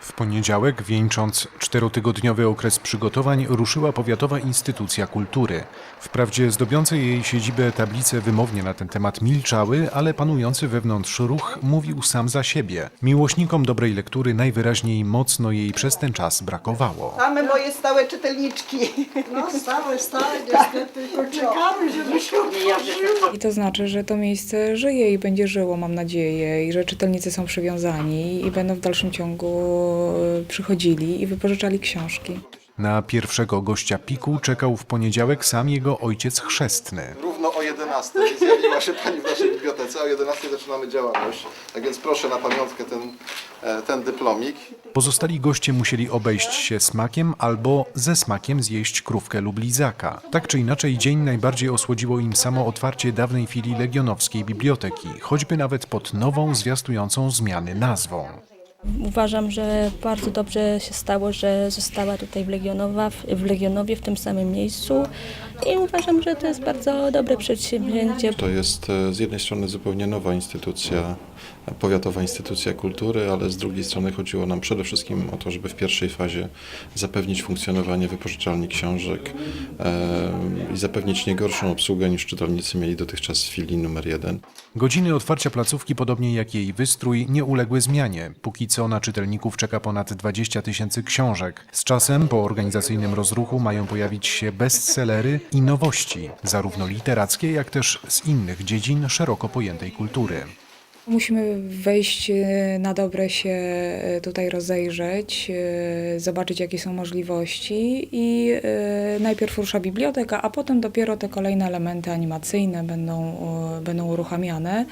W poniedziałek, wieńcząc czterotygodniowy okres przygotowań, ruszyła powiatowa instytucja kultury. Wprawdzie zdobiące jej siedzibę tablice wymownie na ten temat milczały, ale panujący wewnątrz ruch mówił sam za siebie. Miłośnikom dobrej lektury najwyraźniej mocno jej przez ten czas brakowało. Same moje stałe czytelniczki. No stałe, stałe, niestety, tylko czekamy, żeby się otworzyło. I to znaczy, że to miejsce żyje i będzie żyło, mam nadzieję, i że czytelnicy są przywiązani i będą w dalszym ciągu przychodzili i wypożyczali książki. Na pierwszego gościa piku czekał w poniedziałek sam jego ojciec chrzestny. Równo o 11 zjawiła się Pani w naszej bibliotece, a o 11 zaczynamy działalność. Tak więc proszę na pamiątkę ten, e, ten dyplomik. Pozostali goście musieli obejść się smakiem albo ze smakiem zjeść krówkę lub lizaka. Tak czy inaczej, dzień najbardziej osłodziło im samo otwarcie dawnej filii legionowskiej biblioteki, choćby nawet pod nową, zwiastującą zmiany nazwą. Uważam, że bardzo dobrze się stało, że została tutaj w, Legionowa, w Legionowie, w tym samym miejscu i uważam, że to jest bardzo dobre przedsięwzięcie. To jest e, z jednej strony zupełnie nowa instytucja, powiatowa instytucja kultury, ale z drugiej strony chodziło nam przede wszystkim o to, żeby w pierwszej fazie zapewnić funkcjonowanie wypożyczalni książek e, i zapewnić nie gorszą obsługę niż czytelnicy mieli dotychczas w filii numer jeden. Godziny otwarcia placówki, podobnie jak jej wystrój, nie uległy zmianie. Póki co na czytelników czeka ponad 20 tysięcy książek. Z czasem, po organizacyjnym rozruchu, mają pojawić się bestsellery i nowości, zarówno literackie, jak też z innych dziedzin szeroko pojętej kultury. Musimy wejść e, na dobre się e, tutaj rozejrzeć, e, zobaczyć jakie są możliwości i najpierw rusza biblioteka, a potem dopiero te kolejne elementy animacyjne będą, będą uruchamiane.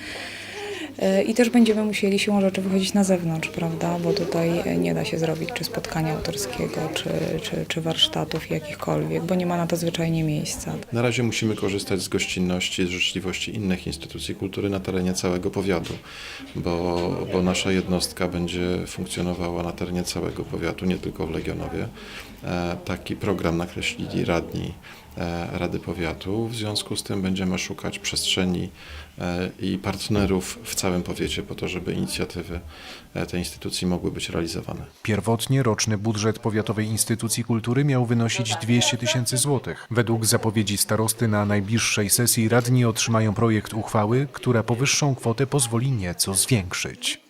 E, I też będziemy musieli siłą rzeczy wychodzić na zewnątrz, prawda? Bo tutaj nie da się zrobić czy spotkania autorskiego, czy, czy, czy warsztatów jakichkolwiek, bo nie ma na to zwyczajnie miejsca. Na razie musimy korzystać z gościnności, z życzliwości innych instytucji kultury na terenie całego powiatu, bo, bo nasza jednostka będzie funkcjonowała na terenie całego powiatu, nie tylko w Legionowie. E, Taki program nakreślili radni e, Rady Powiatu. W związku z tym będziemy szukać przestrzeni i partnerów w całym powiecie po to, żeby inicjatywy e, tej instytucji mogły być realizowane. Pierwotnie roczny budżet Powiatowej Instytucji Kultury miał wynosić 200 tysięcy złotych. Według zapowiedzi starosty na najbliższej sesji radni otrzymają projekt uchwały, która powyższą kwotę pozwoli nieco zwiększyć.